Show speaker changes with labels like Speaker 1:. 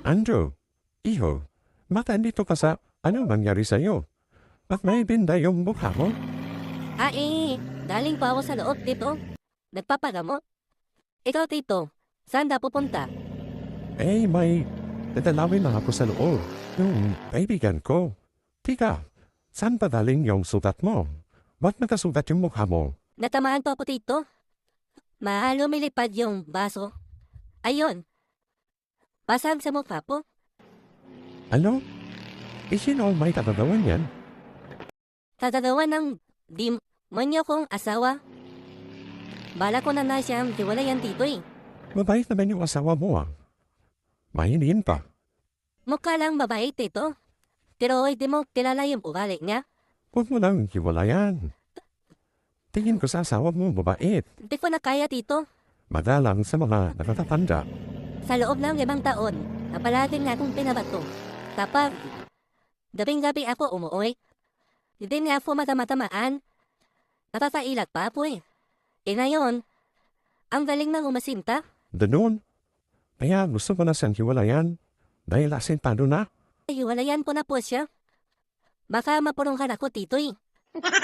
Speaker 1: Andrew, iho, mata nito ka sa ano mangyari sa'yo? At may binda yung mukha mo?
Speaker 2: Ah eh, daling pa ako sa loob dito. Nagpapagamot. Ikaw tito, saan na pupunta?
Speaker 1: Eh, may dadalawin na ako sa loob. Yung kaibigan ko. Tika, saan pa daling yung sugat mo? Ba't nakasugat yung mukha mo?
Speaker 2: Natamaan pa ako tito. Mahalo lumilipad yung baso. Ayun. Basag sa mukha po.
Speaker 1: Ano? Isino may katagawan yan?
Speaker 2: Tatagawa ng demonyo kong asawa. Bala ko na na siyang hiwalayan tito eh.
Speaker 1: Mabait naman yung asawa mo ah. Mahinin pa.
Speaker 2: Mukha lang mabait tito. Pero hindi mo kilala yung ugali niya.
Speaker 1: Huwag mo nang hiwalayan. Tingin ko sa asawa mo mabait.
Speaker 2: Hindi ko na kaya tito.
Speaker 1: Madalang sa mga nakatatanda.
Speaker 2: Sa loob ng limang taon, na palagi nga akong pinabato. Kapag gabing-gabi ako umuwi, hindi nga ako matamatamaan. Natatailat pa po eh. E ngayon, ang galing ng umasinta.
Speaker 1: Ganun. Kaya gusto ko na siyang hiwalayan. Dahil asintado na.
Speaker 2: Hiwalayan ko na po siya. Baka mapurungkan ako tito eh.